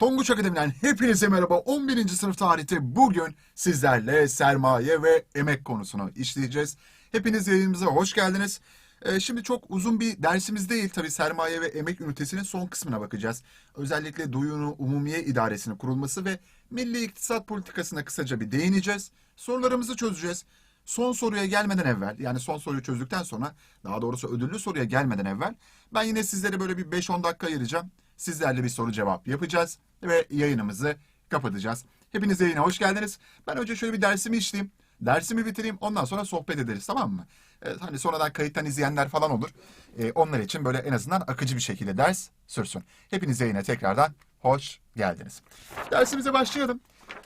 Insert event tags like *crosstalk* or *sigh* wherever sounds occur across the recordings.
Tonguç Akademi'den hepinize merhaba. 11. sınıf tarihte bugün sizlerle sermaye ve emek konusunu işleyeceğiz. Hepiniz yayınımıza hoş geldiniz. Ee, şimdi çok uzun bir dersimiz değil tabii sermaye ve emek ünitesinin son kısmına bakacağız. Özellikle Duyunu Umumiye İdaresi'nin kurulması ve milli iktisat politikasına kısaca bir değineceğiz. Sorularımızı çözeceğiz. Son soruya gelmeden evvel yani son soruyu çözdükten sonra daha doğrusu ödüllü soruya gelmeden evvel ben yine sizlere böyle bir 5-10 dakika ayıracağım. Sizlerle bir soru cevap yapacağız ve yayınımızı kapatacağız. Hepiniz yayına hoş geldiniz. Ben önce şöyle bir dersimi işleyeyim. Dersimi bitireyim ondan sonra sohbet ederiz tamam mı? Evet, hani sonradan kayıttan izleyenler falan olur. Ee, onlar için böyle en azından akıcı bir şekilde ders sürsün. Hepiniz yayına tekrardan hoş geldiniz. Dersimize başlayalım.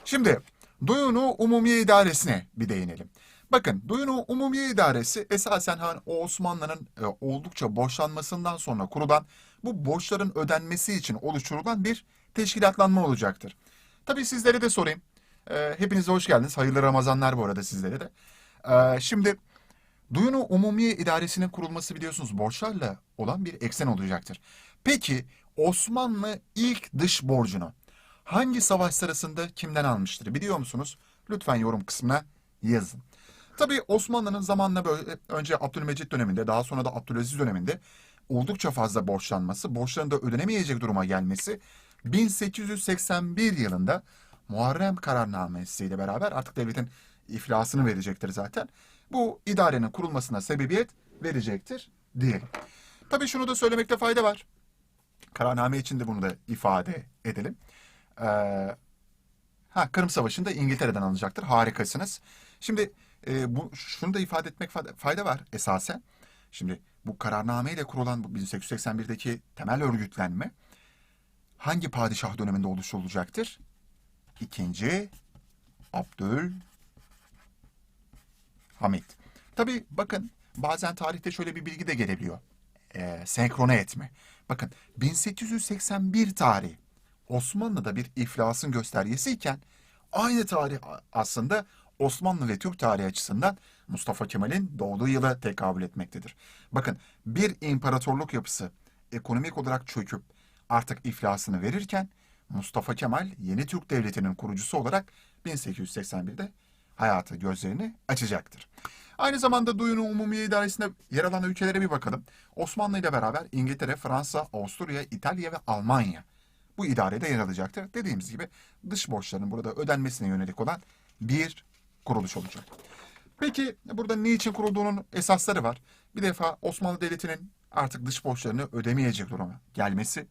Şimdi Duyunu Umumiye İdaresi'ne bir değinelim. Bakın Duyunu Umumiye İdaresi esasen hani Osmanlı'nın e, oldukça borçlanmasından sonra kurulan bu borçların ödenmesi için oluşturulan bir teşkilatlanma olacaktır. Tabii sizlere de sorayım. E, hepinize hoş geldiniz. Hayırlı Ramazanlar bu arada sizlere de. E, şimdi Duyunu Umumiye İdaresi'nin kurulması biliyorsunuz borçlarla olan bir eksen olacaktır. Peki Osmanlı ilk dış borcunu hangi savaş sırasında kimden almıştır biliyor musunuz? Lütfen yorum kısmına yazın. Tabii Osmanlı'nın zamanla böyle önce Abdülmecit döneminde daha sonra da Abdülaziz döneminde oldukça fazla borçlanması, borçların da ödenemeyecek duruma gelmesi 1881 yılında Muharrem kararnamesi ile beraber artık devletin iflasını verecektir zaten. Bu idarenin kurulmasına sebebiyet verecektir diyelim. Tabii şunu da söylemekte fayda var. Kararname için de bunu da ifade edelim. Ee, ha, Kırım Savaşı'nda İngiltere'den alınacaktır. Harikasınız. Şimdi e, bu şunu da ifade etmek fayda, var esasen. Şimdi bu kararnameyle kurulan bu 1881'deki temel örgütlenme hangi padişah döneminde oluşturulacaktır? İkinci Abdülhamit. Tabii bakın bazen tarihte şöyle bir bilgi de gelebiliyor. Ee, senkrone etme. Bakın 1881 tarihi Osmanlı'da bir iflasın göstergesiyken aynı tarih aslında Osmanlı ve Türk tarihi açısından Mustafa Kemal'in doğduğu yıla tekabül etmektedir. Bakın bir imparatorluk yapısı ekonomik olarak çöküp artık iflasını verirken Mustafa Kemal yeni Türk Devleti'nin kurucusu olarak 1881'de hayatı gözlerini açacaktır. Aynı zamanda Duyunu Umumiye İdaresi'nde yer alan ülkelere bir bakalım. Osmanlı ile beraber İngiltere, Fransa, Avusturya, İtalya ve Almanya bu idarede yer alacaktır. Dediğimiz gibi dış borçların burada ödenmesine yönelik olan bir kuruluş olacak. Peki burada niçin kurulduğunun esasları var. Bir defa Osmanlı Devleti'nin artık dış borçlarını ödemeyecek duruma gelmesi.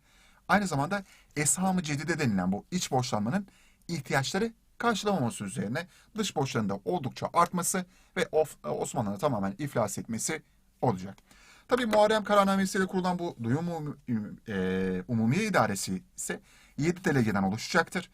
Aynı zamanda Esham-ı Cedide denilen bu iç borçlanmanın ihtiyaçları karşılamaması üzerine dış borçların da oldukça artması ve Osmanlı'nın tamamen iflas etmesi olacak. Tabii Muharrem kararnamesiyle kurulan bu duyum e, umumiye idaresi ise 7 delegeden oluşacaktır.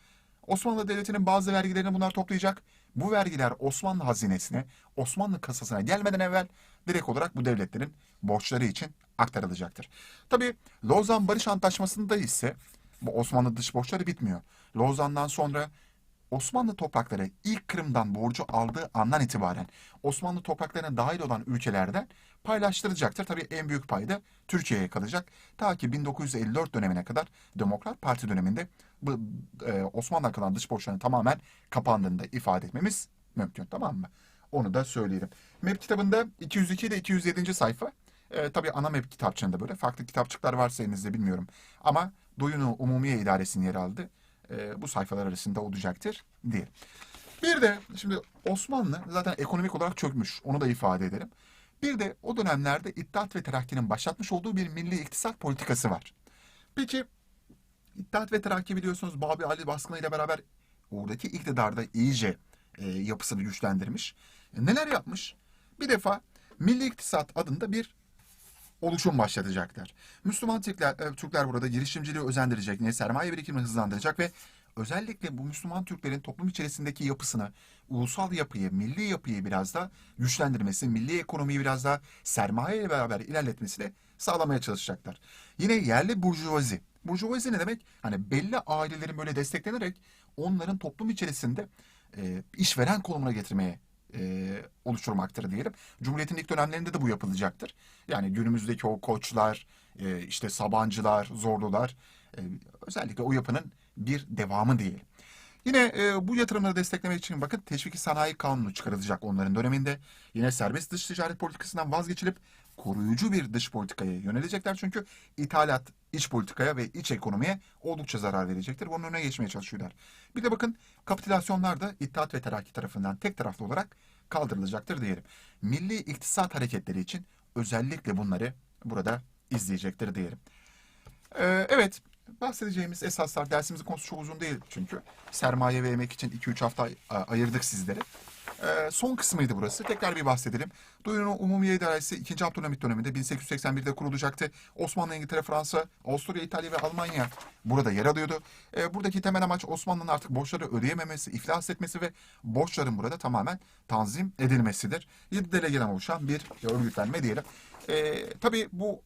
Osmanlı Devleti'nin bazı vergilerini bunlar toplayacak. Bu vergiler Osmanlı hazinesine, Osmanlı kasasına gelmeden evvel direkt olarak bu devletlerin borçları için aktarılacaktır. Tabii Lozan Barış Antlaşması'nda ise bu Osmanlı dış borçları bitmiyor. Lozan'dan sonra Osmanlı toprakları ilk Kırım'dan borcu aldığı andan itibaren Osmanlı topraklarına dahil olan ülkelerden paylaştıracaktır. Tabii en büyük pay da Türkiye'ye kalacak. Ta ki 1954 dönemine kadar Demokrat Parti döneminde bu e, Osmanlı'ya kalan dış borçların tamamen kapandığını da ifade etmemiz mümkün. Tamam mı? Onu da söyleyelim. MEP kitabında 202 ile 207. sayfa. E, tabii ana MEP kitapçığında böyle farklı kitapçıklar varsa elinizde bilmiyorum. Ama Duyunu Umumiye İdaresi'nin yer aldı. E, bu sayfalar arasında olacaktır diye. Bir de şimdi Osmanlı zaten ekonomik olarak çökmüş. Onu da ifade edelim. Bir de o dönemlerde İttihat ve Terakki'nin başlatmış olduğu bir milli iktisat politikası var. Peki İttihat ve Terakki biliyorsunuz Babi Ali baskını ile beraber oradaki iktidarda iyice e, yapısını güçlendirmiş. E, neler yapmış? Bir defa Milli İktisat adında bir oluşum başlatacaklar. Müslüman Türkler, e, Türkler burada girişimciliği özendirecek, ne sermaye birikimini hızlandıracak ve özellikle bu Müslüman Türklerin toplum içerisindeki yapısını, ulusal yapıyı, milli yapıyı biraz da güçlendirmesi, milli ekonomiyi biraz daha sermaye ile beraber ilerletmesini sağlamaya çalışacaklar. Yine yerli burjuvazi. Burjuvazi ne demek? Hani belli ailelerin böyle desteklenerek onların toplum içerisinde e, işveren konumuna getirmeye e, oluşturmaktır diyelim. Cumhuriyet'in ilk dönemlerinde de bu yapılacaktır. Yani günümüzdeki o koçlar, e, işte Sabancılar, Zorlular e, özellikle o yapının bir devamı değil. Yine e, bu yatırımları desteklemek için bakın teşviki sanayi kanunu çıkarılacak onların döneminde. Yine serbest dış ticaret politikasından vazgeçilip koruyucu bir dış politikaya yönelecekler. Çünkü ithalat iç politikaya ve iç ekonomiye oldukça zarar verecektir. Bunun önüne geçmeye çalışıyorlar. Bir de bakın kapitülasyonlar da İttihat ve Terakki tarafından tek taraflı olarak kaldırılacaktır diyelim. Milli iktisat hareketleri için özellikle bunları burada izleyecektir diyelim. Ee, evet, bahsedeceğimiz esaslar dersimizin konusu çok uzun değil çünkü. Sermaye ve emek için 2-3 hafta ayırdık sizlere. Ee, son kısmıydı burası. Tekrar bir bahsedelim. Duyu'nun Umumiye İdaresi 2. Abdülhamit döneminde 1881'de kurulacaktı. Osmanlı, İngiltere, Fransa, Avusturya, İtalya ve Almanya burada yer alıyordu. Ee, buradaki temel amaç Osmanlı'nın artık borçları ödeyememesi, iflas etmesi ve borçların burada tamamen tanzim edilmesidir. 7 delegeden oluşan bir örgütlenme diyelim. Ee, tabii bu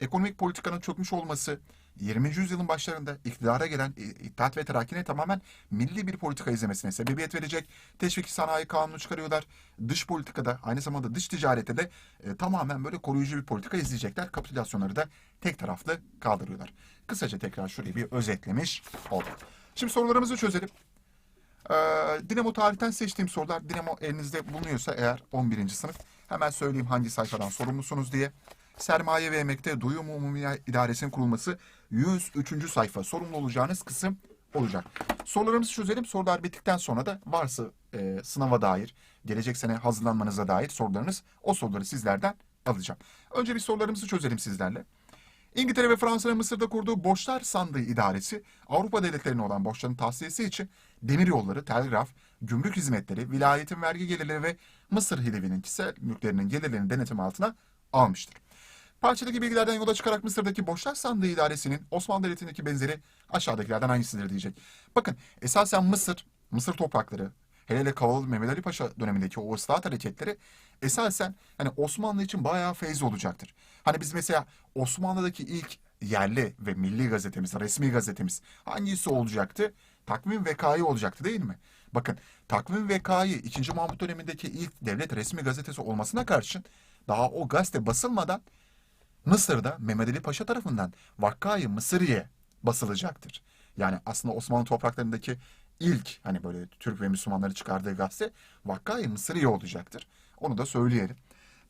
ekonomik politikanın çökmüş olması 20. yüzyılın başlarında iktidara gelen İttihat ve Terakki'nin tamamen milli bir politika izlemesine sebebiyet verecek. Teşvik sanayi kanunu çıkarıyorlar. Dış politikada aynı zamanda dış ticarette de e, tamamen böyle koruyucu bir politika izleyecekler. Kapitülasyonları da tek taraflı kaldırıyorlar. Kısaca tekrar şurayı bir özetlemiş olduk. Şimdi sorularımızı çözelim. Ee, Dinamo tarihten seçtiğim sorular Dinamo elinizde bulunuyorsa eğer 11. sınıf hemen söyleyeyim hangi sayfadan sorumlusunuz diye. Sermaye ve emekte Duyum Umumi İdaresi'nin kurulması 103. sayfa sorumlu olacağınız kısım olacak. Sorularımızı çözelim. Sorular bittikten sonra da varsa e, sınava dair, gelecek sene hazırlanmanıza dair sorularınız o soruları sizlerden alacağım. Önce bir sorularımızı çözelim sizlerle. İngiltere ve Fransa'nın Mısır'da kurduğu borçlar sandığı idaresi Avrupa devletlerine olan borçların tahsiyesi için demir yolları, telgraf, gümrük hizmetleri, vilayetin vergi gelirleri ve Mısır hilevinin kişisel mülklerinin gelirlerini denetim altına almıştır. Parçadaki bilgilerden yola çıkarak Mısır'daki borçlar sandığı idaresinin Osmanlı Devleti'ndeki benzeri aşağıdakilerden hangisidir diyecek. Bakın esasen Mısır, Mısır toprakları, hele hele Kavalı Mehmet Ali Paşa dönemindeki o ıslahat hareketleri esasen hani Osmanlı için bayağı feyz olacaktır. Hani biz mesela Osmanlı'daki ilk yerli ve milli gazetemiz, resmi gazetemiz hangisi olacaktı? Takvim Vekai olacaktı değil mi? Bakın Takvim Vekai 2. Mahmut dönemindeki ilk devlet resmi gazetesi olmasına karşın daha o gazete basılmadan Mısır'da Mehmet Ali Paşa tarafından Vakkai Mısırıye basılacaktır. Yani aslında Osmanlı topraklarındaki ilk hani böyle Türk ve Müslümanları çıkardığı gazete Vakkai Mısırıye olacaktır. Onu da söyleyelim.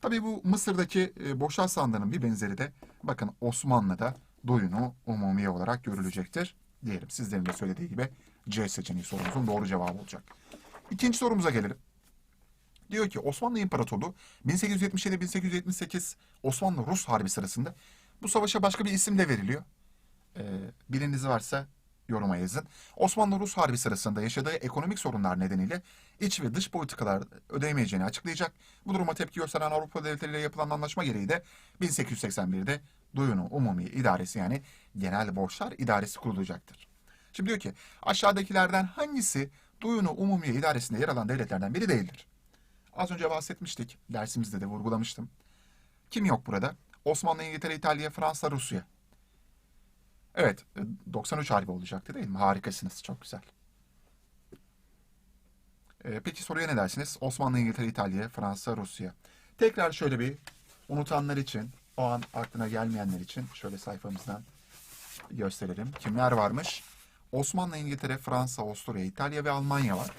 Tabii bu Mısır'daki e, boşal sandığının bir benzeri de bakın Osmanlı'da Duyunu Umumiye olarak görülecektir diyelim. Sizlerin de söylediği gibi C seçeneği sorumuzun doğru cevabı olacak. İkinci sorumuza gelelim. Diyor ki Osmanlı İmparatorluğu 1877-1878 Osmanlı-Rus Harbi sırasında bu savaşa başka bir isim de veriliyor. Ee, biliniz varsa yoruma yazın. Osmanlı-Rus Harbi sırasında yaşadığı ekonomik sorunlar nedeniyle iç ve dış politikalar ödeyemeyeceğini açıklayacak. Bu duruma tepki gösteren Avrupa devletleriyle yapılan anlaşma gereği de 1881'de Duyunu Umumi İdaresi yani Genel Borçlar İdaresi kurulacaktır. Şimdi diyor ki aşağıdakilerden hangisi Duyunu Umumiye İdaresi'nde yer alan devletlerden biri değildir? Az önce bahsetmiştik. Dersimizde de vurgulamıştım. Kim yok burada? Osmanlı, İngiltere, İtalya, Fransa, Rusya. Evet, e, 93 harbi olacaktı değil mi? Harikasınız, çok güzel. E, peki soruya ne dersiniz? Osmanlı, İngiltere, İtalya, Fransa, Rusya. Tekrar şöyle bir unutanlar için, o an aklına gelmeyenler için şöyle sayfamızdan gösterelim. Kimler varmış? Osmanlı, İngiltere, Fransa, Avusturya, İtalya ve Almanya var.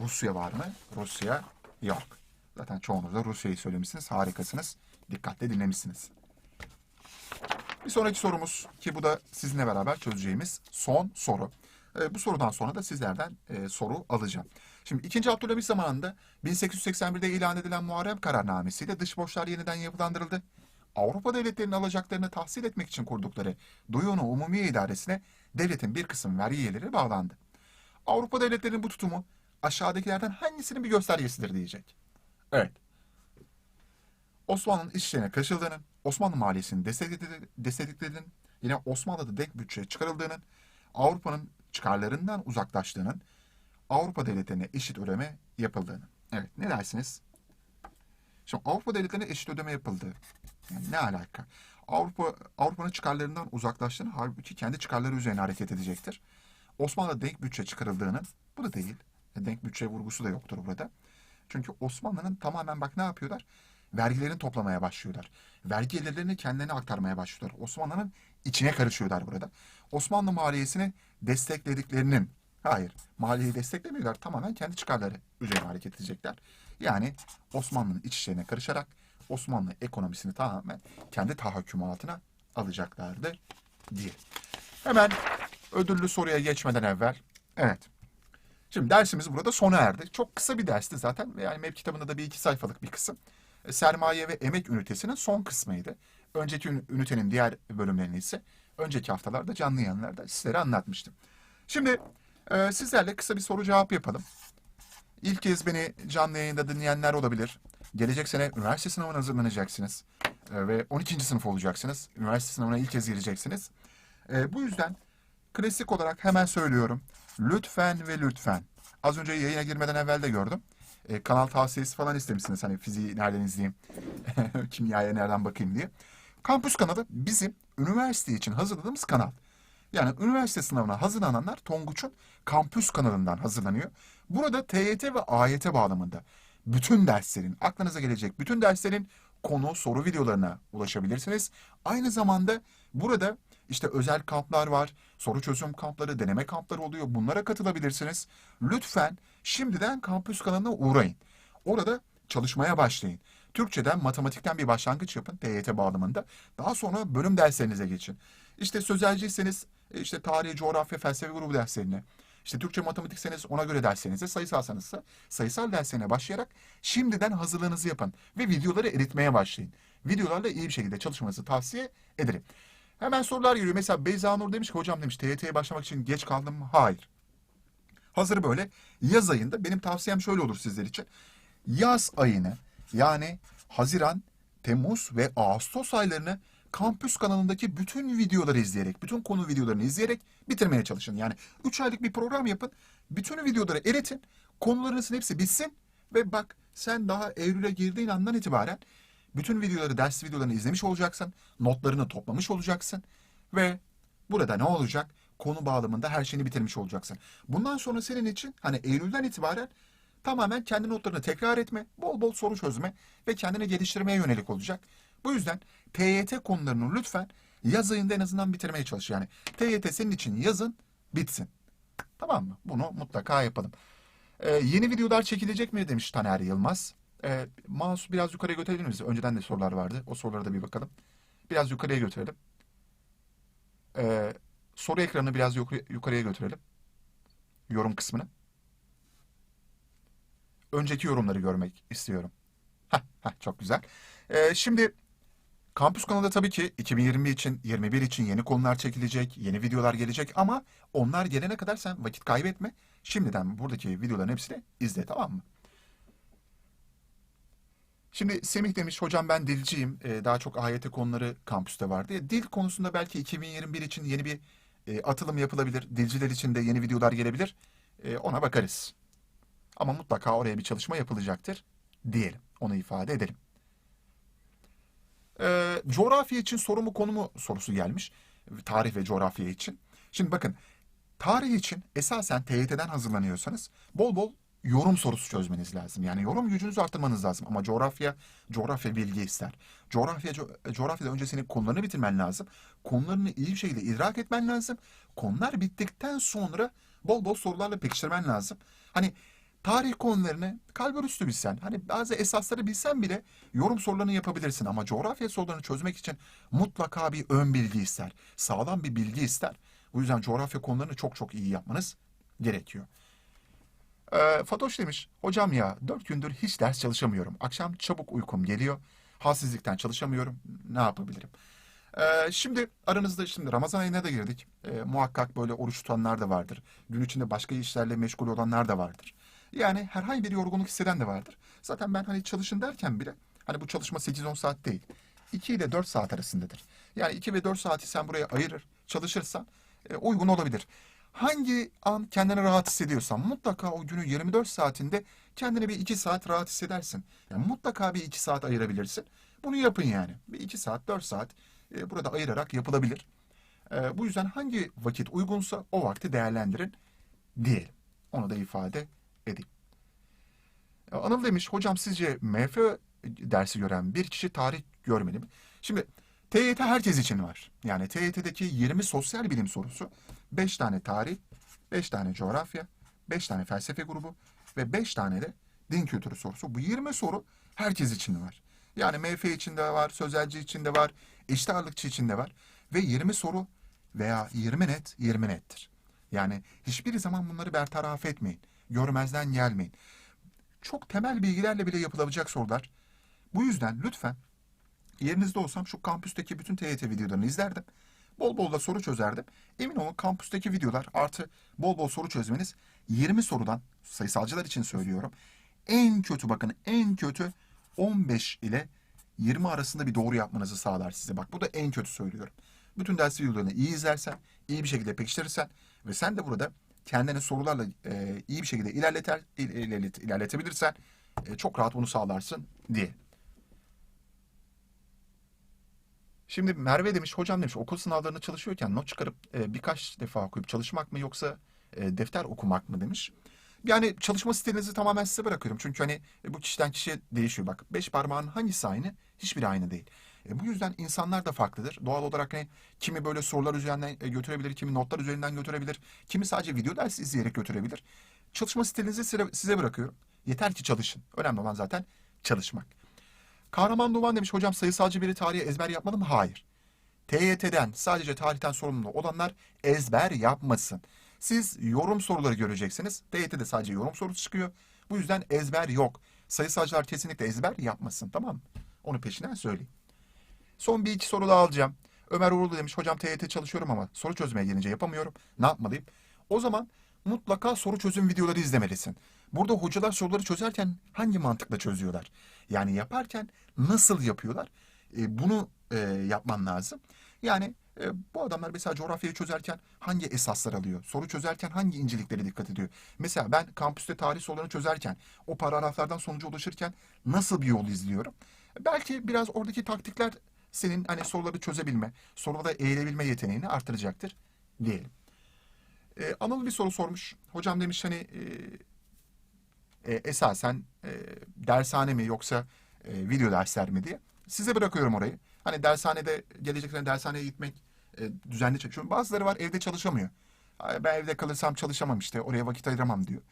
Rusya var mı? Rusya yok. Zaten çoğunuz da Rusya'yı söylemişsiniz. Harikasınız. Dikkatle dinlemişsiniz. Bir sonraki sorumuz ki bu da sizinle beraber çözeceğimiz son soru. Ee, bu sorudan sonra da sizlerden e, soru alacağım. Şimdi 2. Abdülhamit zamanında 1881'de ilan edilen Muharrem kararnamesiyle dış borçlar yeniden yapılandırıldı. Avrupa devletlerinin alacaklarını tahsil etmek için kurdukları Duyunu Umumiye İdaresi'ne devletin bir kısım vergi geliri bağlandı. Avrupa devletlerinin bu tutumu aşağıdakilerden hangisinin bir göstergesidir diyecek. Evet. Osmanlı'nın iç işlerine karışıldığının, Osmanlı maliyesini destekledi- desteklediğinin, yine Osmanlı'da denk bütçe çıkarıldığının, Avrupa'nın çıkarlarından uzaklaştığının, Avrupa devletlerine eşit ödeme yapıldığının. Evet, ne dersiniz? Şimdi Avrupa devletlerine eşit ödeme yapıldı. Yani ne alaka? Avrupa Avrupa'nın çıkarlarından uzaklaştığını halbuki kendi çıkarları üzerine hareket edecektir. Osmanlı'da denk bütçe çıkarıldığının, bu da değil. Denk bütçe vurgusu da yoktur burada. Çünkü Osmanlı'nın tamamen bak ne yapıyorlar? vergilerini toplamaya başlıyorlar. Vergi gelirlerini kendilerine aktarmaya başlıyorlar. Osmanlı'nın içine karışıyorlar burada. Osmanlı maliyesini desteklediklerinin, hayır maliyeyi desteklemiyorlar tamamen kendi çıkarları üzerine hareket edecekler. Yani Osmanlı'nın iç işlerine karışarak Osmanlı ekonomisini tamamen kendi tahakkümü altına alacaklardı diye. Hemen ödüllü soruya geçmeden evvel, evet. Şimdi dersimiz burada sona erdi. Çok kısa bir dersti zaten. Yani MEP kitabında da bir iki sayfalık bir kısım. E, Sermaye ve emek ünitesinin son kısmıydı. Önceki ün- ünitenin diğer bölümlerini ise önceki haftalarda canlı yayınlarda sizlere anlatmıştım. Şimdi e, sizlerle kısa bir soru cevap yapalım. İlk kez beni canlı yayında dinleyenler olabilir. Gelecek sene üniversite sınavına hazırlanacaksınız. E, ve 12. sınıf olacaksınız. Üniversite sınavına ilk kez gireceksiniz. E, bu yüzden klasik olarak hemen söylüyorum. Lütfen ve lütfen. Az önce yayına girmeden evvel de gördüm. E, kanal tavsiyesi falan istemişsiniz. Hani fiziği nereden izleyeyim, *laughs* kimyaya nereden bakayım diye. Kampüs kanalı bizim üniversite için hazırladığımız kanal. Yani üniversite sınavına hazırlananlar Tonguç'un kampüs kanalından hazırlanıyor. Burada TYT ve AYT bağlamında bütün derslerin, aklınıza gelecek bütün derslerin konu, soru videolarına ulaşabilirsiniz. Aynı zamanda burada işte özel kamplar var, soru çözüm kampları, deneme kampları oluyor. Bunlara katılabilirsiniz. Lütfen şimdiden kampüs kanalına uğrayın. Orada çalışmaya başlayın. Türkçeden, matematikten bir başlangıç yapın TYT bağlamında. Daha sonra bölüm derslerinize geçin. İşte sözelciyseniz e, işte tarih, coğrafya, felsefe grubu derslerine. İşte Türkçe matematikseniz ona göre derslerinize, sayısalsanızsa sayısal derslerine başlayarak şimdiden hazırlığınızı yapın ve videoları eritmeye başlayın. Videolarla iyi bir şekilde çalışmanızı tavsiye ederim. Hemen sorular geliyor. Mesela Beyza Nur demiş ki hocam demiş TYT'ye başlamak için geç kaldım mı? Hayır. Hazır böyle yaz ayında benim tavsiyem şöyle olur sizler için. Yaz ayını yani Haziran, Temmuz ve Ağustos aylarını kampüs kanalındaki bütün videoları izleyerek, bütün konu videolarını izleyerek bitirmeye çalışın. Yani 3 aylık bir program yapın, bütün videoları eritin, konularınızın hepsi bitsin ve bak sen daha Eylül'e girdiğin andan itibaren bütün videoları, ders videolarını izlemiş olacaksın, notlarını toplamış olacaksın ve burada ne olacak? Konu bağlamında her şeyini bitirmiş olacaksın. Bundan sonra senin için hani Eylül'den itibaren tamamen kendi notlarını tekrar etme, bol bol soru çözme ve kendini geliştirmeye yönelik olacak. Bu yüzden TYT konularını lütfen yaz ayında en azından bitirmeye çalış. Yani TYT senin için yazın bitsin. Tamam mı? Bunu mutlaka yapalım. Ee, yeni videolar çekilecek mi demiş Taner Yılmaz. Ee, mouse biraz yukarıya götürebilir miyiz? Önceden de sorular vardı. O sorulara da bir bakalım. Biraz yukarıya götürelim. Ee, soru ekranını biraz yukarı- yukarıya götürelim. Yorum kısmını. Önceki yorumları görmek istiyorum. Heh, heh, çok güzel. Ee, şimdi Kampüs kanalında tabii ki 2020 için, 21 için yeni konular çekilecek, yeni videolar gelecek ama onlar gelene kadar sen vakit kaybetme. Şimdiden buradaki videoların hepsini izle tamam mı? Şimdi Semih demiş hocam ben dilciyim. Ee, daha çok AYT konuları kampüste var diye. Dil konusunda belki 2021 için yeni bir e, atılım yapılabilir. Dilciler için de yeni videolar gelebilir. E, ona bakarız. Ama mutlaka oraya bir çalışma yapılacaktır diyelim. Onu ifade edelim. Ee, coğrafya için soru mu konu mu sorusu gelmiş. Tarih ve coğrafya için. Şimdi bakın tarih için esasen TYT'den hazırlanıyorsanız bol bol yorum sorusu çözmeniz lazım. Yani yorum gücünüzü arttırmanız lazım. Ama coğrafya, coğrafya bilgi ister. Coğrafya, co- coğrafyada önce senin konularını bitirmen lazım. Konularını iyi bir şekilde idrak etmen lazım. Konular bittikten sonra bol bol sorularla pekiştirmen lazım. Hani tarih konularını kalbur üstü bilsen, hani bazı esasları bilsen bile yorum sorularını yapabilirsin. Ama coğrafya sorularını çözmek için mutlaka bir ön bilgi ister. Sağlam bir bilgi ister. Bu yüzden coğrafya konularını çok çok iyi yapmanız gerekiyor. Ee, Fatoş demiş, hocam ya dört gündür hiç ders çalışamıyorum. Akşam çabuk uykum geliyor. Halsizlikten çalışamıyorum. Ne yapabilirim? Ee, şimdi aranızda şimdi Ramazan ayına da girdik. Ee, muhakkak böyle oruç tutanlar da vardır. Gün içinde başka işlerle meşgul olanlar da vardır. Yani herhangi bir yorgunluk hisseden de vardır. Zaten ben hani çalışın derken bile hani bu çalışma 8-10 saat değil. 2 ile 4 saat arasındadır. Yani 2 ve 4 saati sen buraya ayırır, çalışırsan e, uygun olabilir. Hangi an kendini rahat hissediyorsan mutlaka o günün 24 saatinde kendine bir 2 saat rahat hissedersin. Yani mutlaka bir 2 saat ayırabilirsin. Bunu yapın yani. Bir 2 saat, 4 saat e, burada ayırarak yapılabilir. E, bu yüzden hangi vakit uygunsa o vakti değerlendirin diyelim. Onu da ifade edeyim. E, Anıl demiş, hocam sizce MF dersi gören bir kişi tarih görmeli mi? Şimdi TYT herkes için var. Yani TYT'deki 20 sosyal bilim sorusu 5 tane tarih, 5 tane coğrafya, 5 tane felsefe grubu ve 5 tane de din kültürü sorusu. Bu 20 soru herkes için var. Yani MF için de var, sözelci için de var, eşit ağırlıkçı için de var. Ve 20 soru veya 20 net, 20 nettir. Yani hiçbir zaman bunları bertaraf etmeyin. Görmezden gelmeyin. Çok temel bilgilerle bile yapılabilecek sorular. Bu yüzden lütfen yerinizde olsam şu kampüsteki bütün TYT videolarını izlerdim. Bol bol da soru çözerdim. Emin olun kampüsteki videolar artı bol bol soru çözmeniz 20 sorudan sayısalcılar için söylüyorum. En kötü bakın en kötü 15 ile 20 arasında bir doğru yapmanızı sağlar size. Bak bu da en kötü söylüyorum. Bütün ders videolarını iyi izlersen, iyi bir şekilde pekiştirirsen ve sen de burada kendini sorularla e, iyi bir şekilde ilerleter, il- ilerlet- ilerletebilirsen e, çok rahat bunu sağlarsın diye. Şimdi Merve demiş, hocam demiş okul sınavlarında çalışıyorken not çıkarıp e, birkaç defa okuyup çalışmak mı yoksa e, defter okumak mı demiş. Yani çalışma stilinizi tamamen size bırakıyorum. Çünkü hani e, bu kişiden kişiye değişiyor. Bak beş parmağın hangisi aynı? Hiçbiri aynı değil. E, bu yüzden insanlar da farklıdır. Doğal olarak hani kimi böyle sorular üzerinden e, götürebilir, kimi notlar üzerinden götürebilir, kimi sadece video dersi izleyerek götürebilir. Çalışma stilinizi size bırakıyorum. Yeter ki çalışın. Önemli olan zaten çalışmak. Kahraman Duman demiş hocam sayısalcı biri tarihe ezber yapmalı mı? Hayır. TYT'den sadece tarihten sorumlu olanlar ezber yapmasın. Siz yorum soruları göreceksiniz. TYT'de sadece yorum sorusu çıkıyor. Bu yüzden ezber yok. Sayısalcılar kesinlikle ezber yapmasın tamam mı? Onu peşinden söyleyeyim. Son bir iki soru daha alacağım. Ömer Uğurlu demiş hocam TYT çalışıyorum ama soru çözmeye gelince yapamıyorum. Ne yapmalıyım? O zaman mutlaka soru çözüm videoları izlemelisin. Burada hocalar soruları çözerken hangi mantıkla çözüyorlar? Yani yaparken nasıl yapıyorlar? E, bunu e, yapman lazım. Yani e, bu adamlar mesela coğrafyayı çözerken hangi esaslar alıyor? Soru çözerken hangi inceliklere dikkat ediyor? Mesela ben kampüste tarih sorularını çözerken o paragraflardan sonuca ulaşırken nasıl bir yol izliyorum? Belki biraz oradaki taktikler senin hani soruları çözebilme, soruda eğilebilme yeteneğini artıracaktır diyelim. E, Anıl bir soru sormuş. Hocam demiş hani e, e, esasen e, dershane mi yoksa e, video dersler mi diye. Size bırakıyorum orayı. Hani dershanede gelecek dershaneye gitmek e, düzenli çalışıyorum. Bazıları var evde çalışamıyor. Ben evde kalırsam çalışamam işte oraya vakit ayıramam diyor.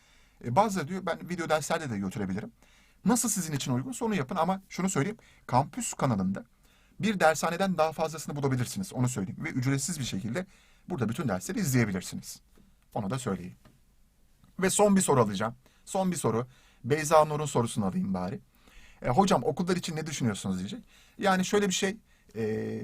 E, bazıları diyor ben video derslerde de götürebilirim. Nasıl sizin için uygun onu yapın ama şunu söyleyeyim. Kampüs kanalında bir dershaneden daha fazlasını bulabilirsiniz. Onu söyleyeyim. Ve ücretsiz bir şekilde burada bütün dersleri izleyebilirsiniz. Onu da söyleyeyim. Ve son bir soru alacağım. Son bir soru. Beyza Nur'un sorusunu alayım bari. E, hocam okullar için ne düşünüyorsunuz diyecek. Yani şöyle bir şey. e,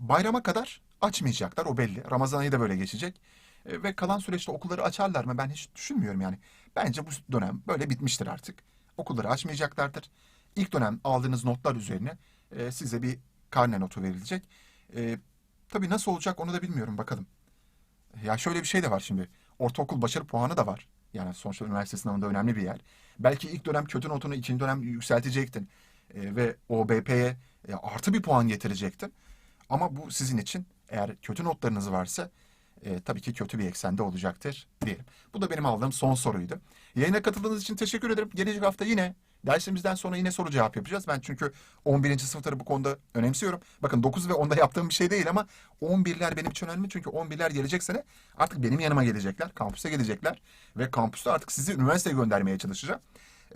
bayrama kadar açmayacaklar o belli. Ramazan ayı da böyle geçecek. E, ve kalan süreçte okulları açarlar mı ben hiç düşünmüyorum yani. Bence bu dönem böyle bitmiştir artık. Okulları açmayacaklardır. İlk dönem aldığınız notlar üzerine e, size bir karne notu verilecek. E, tabii nasıl olacak onu da bilmiyorum bakalım. Ya şöyle bir şey de var şimdi. Ortaokul başarı puanı da var. Yani sonuçta üniversite sınavında önemli bir yer. Belki ilk dönem kötü notunu ikinci dönem yükseltecektin. Ee, ve OBP'ye e, artı bir puan getirecektin. Ama bu sizin için eğer kötü notlarınız varsa e, tabii ki kötü bir eksende olacaktır diyelim. Bu da benim aldığım son soruydu. Yayına katıldığınız için teşekkür ederim. Gelecek hafta yine dersimizden sonra yine soru cevap yapacağız. Ben çünkü 11. sınıfları bu konuda önemsiyorum. Bakın 9 ve 10'da yaptığım bir şey değil ama 11'ler benim için önemli. Çünkü 11'ler gelecek sene artık benim yanıma gelecekler. Kampüse gelecekler. Ve kampüste artık sizi üniversiteye göndermeye çalışacağım.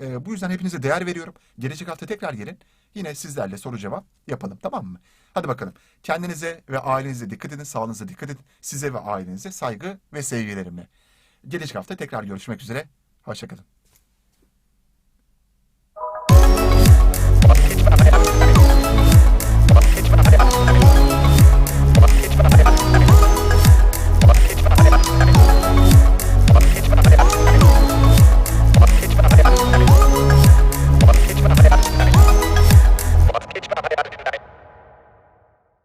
Ee, bu yüzden hepinize değer veriyorum. Gelecek hafta tekrar gelin. Yine sizlerle soru cevap yapalım tamam mı? Hadi bakalım. Kendinize ve ailenize dikkat edin. Sağlığınıza dikkat edin. Size ve ailenize saygı ve sevgilerimle. Gelecek hafta tekrar görüşmek üzere. Hoşçakalın.